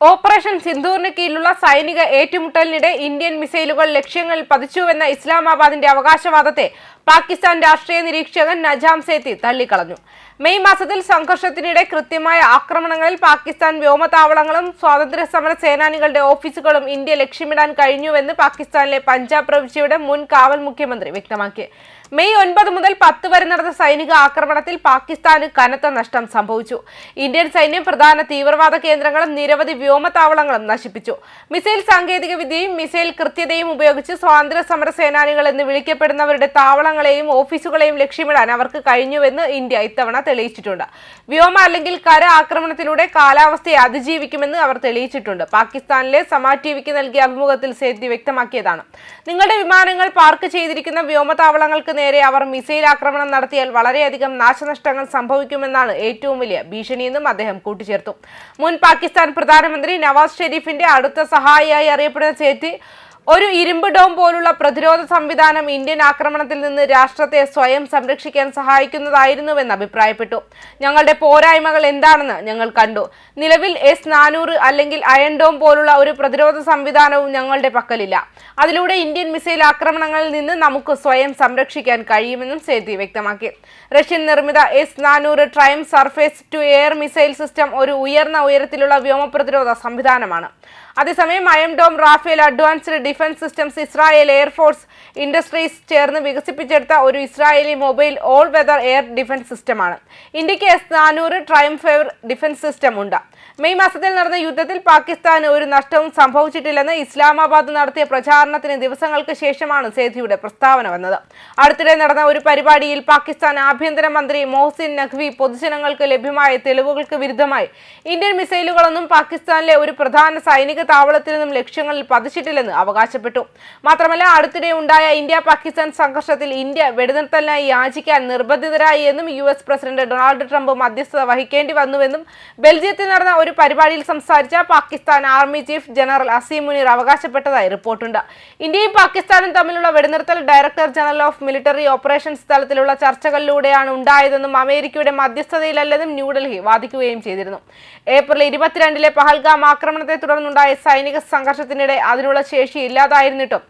Opa! Operation സിന്ദൂറിന് കീഴിലുള്ള സൈനിക ഏറ്റുമുട്ടലിനിടെ Indian മിസൈലുകൾ ലക്ഷ്യങ്ങളിൽ പതിച്ചുവെന്ന ഇസ്ലാമാബാദിന്റെ അവകാശവാദത്തെ പാകിസ്ഥാൻ രാഷ്ട്രീയ നിരീക്ഷകൻ നജാം സേത്തി തള്ളിക്കളഞ്ഞു. മെയ് മാസത്തിൽ സംഘർഷത്തിനിടെ കൃത്യമായ ആക്രമണങ്ങളിൽ പാകിസ്ഥാൻ വ്യോമതാവളങ്ങളും സ്വാതന്ത്ര്യ സമര സേനാനികളുടെ ഓഫീസുകളും ഇന്ത്യ ലക്ഷ്യമിടാൻ കഴിഞ്ഞുവെന്ന് പാകിസ്ഥാനിലെ പഞ്ചാബ് പ്രവിശ്യയുടെ മുൻ കാവൽ മുഖ്യമന്ത്രി വ്യക്തമാക്കി. മെയ് ഒൻപത് മുതൽ പത്ത് വരെ നടന്ന സൈനിക ആക്രമണത്തിൽ പാകിസ്ഥാന് കനത്ത നഷ്ടം സംഭവിച്ചു. ഇന്ത്യൻ സൈന്യം പ്രധാന തീവ്രവാദ കേന്ദ്രങ്ങളും നിരവധി വ്യോമതാവളങ്ങളും നശിപ്പിച്ചു. മിസൈൽ സാങ്കേതിക വിദ്യയും മിസൈൽ കൃത്യതയും ഉപയോഗിച്ച് സ്വാതന്ത്ര്യ സമര സേനാനികൾ എന്ന് വിളിക്കപ്പെടുന്നവരുടെ താവളങ്ങളെയും ഓഫീസുകളെയും ലക്ഷ്യമിടാൻ അവർക്ക് കഴിഞ്ഞുവെന്ന് ഇന്ത്യ ഇത്തവണ തെളിയിച്ചിട്ടുണ്ട്. വ്യോമ അല്ലെങ്കിൽ കര ആക്രമണത്തിലൂടെ കാലാവസ്ഥയെ അതിജീവിക്കുമെന്ന് അവർ തെളിയിച്ചിട്ടുണ്ട്. പാകിസ്ഥാനിലെ സമാ ടിവിക്ക് നൽകിയ അഭിമുഖത്തിൽ സേത്തി വ്യക്തമാക്കിയതാണ്. നിങ്ങളുടെ വിമാനങ്ങൾ പാർക്ക് ചെയ്തിരിക്കുന്ന വ്യോമതാവളങ്ങൾക്ക് നേരെ അവർ മിസൈൽ ആക്രമണം നടത്തിയാൽ വളരെയധികം നാശനഷ്ടങ്ങൾ സംഭവിക്കുമെന്നാണ് ഏറ്റവും വലിയ ഭീഷണിയെന്നും അദ്ദേഹം കൂട്ടിച്ചേർത്തു. മുൻ പാകിസ്ഥാൻ പ്രധാനമന്ത്രി നവാസ് ഷെരീഫിന്റെ അടുത്ത സഹായിയായി അറിയപ്പെടുന്ന സേത്തി ഒരു ഇരുമ്പ് ഡോം പോലുള്ള പ്രതിരോധ സംവിധാനം ഇന്ത്യൻ ആക്രമണത്തിൽ നിന്ന് രാഷ്ട്രത്തെ സ്വയം സംരക്ഷിക്കാൻ സഹായിക്കുന്നതായിരുന്നുവെന്ന് അഭിപ്രായപ്പെട്ടു. ഞങ്ങളുടെ പോരായ്മകൾ എന്താണെന്ന് ഞങ്ങൾ കണ്ടു. നിലവിൽ എസ് നാനൂറ് അല്ലെങ്കിൽ അയൺ ഡോം പോലുള്ള ഒരു പ്രതിരോധ സംവിധാനവും ഞങ്ങളുടെ പക്കലില്ല. അതിലൂടെ ഇന്ത്യൻ മിസൈൽ ആക്രമണങ്ങളിൽ നിന്ന് നമുക്ക് സ്വയം സംരക്ഷിക്കാൻ കഴിയുമെന്നും സേതി വ്യക്തമാക്കി. റഷ്യൻ നിർമ്മിത എസ് നാനൂറ് triumph surface to air missile system ഒരു ഉയർന്ന ഉയരത്തിലുള്ള വ്യോമ പ്രതിരോധ സംവിധാനമാണ്. അതേസമയം iron dome Rafael advanced defence systems Israel air force industries ചേർന്ന് വികസിപ്പിച്ചെടുത്ത ഒരു Israeli mobile all weather air defence സിസ്റ്റമാണ്. ഇന്ത്യയ്ക്ക് എസ് നാനൂറ് ട്രൈംഫെവർ ഡിഫൻസ് സിസ്റ്റം ഉണ്ട്. മെയ് മാസത്തിൽ നടന്ന യുദ്ധത്തിൽ പാകിസ്ഥാൻ ഒരു നഷ്ടവും സംഭവിച്ചിട്ടില്ലെന്ന് ഇസ്ലാമാബാദ് നടത്തിയ പ്രചാരണത്തിന് ദിവസങ്ങൾക്ക് ശേഷമാണ് സേധിയുടെ പ്രസ്താവന വന്നത്. അടുത്തിടെ നടന്ന ഒരു പരിപാടിയിൽ പാകിസ്ഥാൻ ആഭ്യന്തരമന്ത്രി മോഹസിൻ നഖ്വി പൊതുജനങ്ങൾക്ക് ലഭ്യമായ തെളിവുകൾക്ക് വിരുദ്ധമായി ഇന്ത്യൻ മിസൈലുകളൊന്നും പാകിസ്ഥാനിലെ ഒരു പ്രധാന സൈനിക താവളത്തിൽ നിന്നും ലക്ഷ്യങ്ങളിൽ പതിച്ചിട്ടില്ലെന്ന് അവകാശപ്പെട്ടു. മാത്രമല്ല അടുത്തിടെ ഉണ്ടായ ഇന്ത്യ പാകിസ്ഥാൻ സംഘർഷത്തിൽ ഇന്ത്യ വെടിനിർത്തലിനായി യാചിക്കാൻ നിർബന്ധിതരായി എന്നും U S president Donald Trump മധ്യസ്ഥത വഹിക്കേണ്ടി വന്നുവെന്നും ബെൽജിയത്തിൽ നടന്ന ഒരു പരിപാടിയിൽ സംസാരിച്ച Pakistan army chief general Asim Munir അവകാശപ്പെട്ടതായി റിപ്പോർട്ടുണ്ട്. ഇന്ത്യയും പാകിസ്ഥാനും തമ്മിലുള്ള വെടിനിർത്തൽ director general of military operations തലത്തിലുള്ള ചർച്ചകളിലൂടെയാണ് ഉണ്ടായതെന്നും അമേരിക്കയുടെ മധ്യസ്ഥതയിലല്ലെന്നും ന്യൂഡൽഹി വാദിക്കുകയും ചെയ്തിരുന്നു. ഏപ്രിൽ ഇരുപത്തിരണ്ടിലെ പഹൽഗാം ആക്രമണത്തെ തുടർന്നുണ്ടായ സൈനിക സംഘർഷത്തിനിടെ അതിനുള്ള ശേഷി ഇല്ലാതായിരുന്നിട്ടും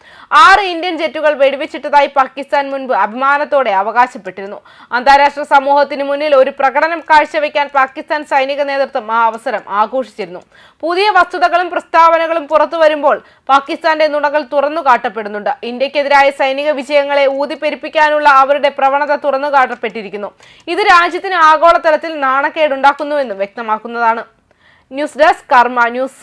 ആറ് ഇന്ത്യൻ ജെറ്റുകൾ വെടിവെച്ചിട്ടതായി പാകിസ്ഥാൻ മുൻപ് അഭിമാനത്തോടെ അവകാശപ്പെട്ടിരുന്നു. അന്താരാഷ്ട്ര സമൂഹത്തിന് മുന്നിൽ ഒരു പ്രകടനം കാഴ്ചവെക്കാൻ പാകിസ്ഥാൻ സൈനിക നേതൃത്വം ആ അവസരം ആഘോഷിച്ചിരുന്നു. പുതിയ വസ്തുതകളും പ്രസ്താവനകളും പുറത്തു വരുമ്പോൾ പാകിസ്ഥാന്റെ നുണകൾ തുറന്നു കാട്ടപ്പെടുന്നുണ്ട്. ഇന്ത്യക്കെതിരായ സൈനിക വിജയങ്ങളെ ഊതിപ്പെരിപ്പിക്കാനുള്ള അവരുടെ പ്രവണത തുറന്നു കാട്ടപ്പെട്ടിരിക്കുന്നു. ഇത് രാജ്യത്തിന് ആഗോളതലത്തിൽ നാണക്കേടുണ്ടാക്കുന്നുവെന്നും വ്യക്തമാക്കുന്നതാണ്. News desk Karma news.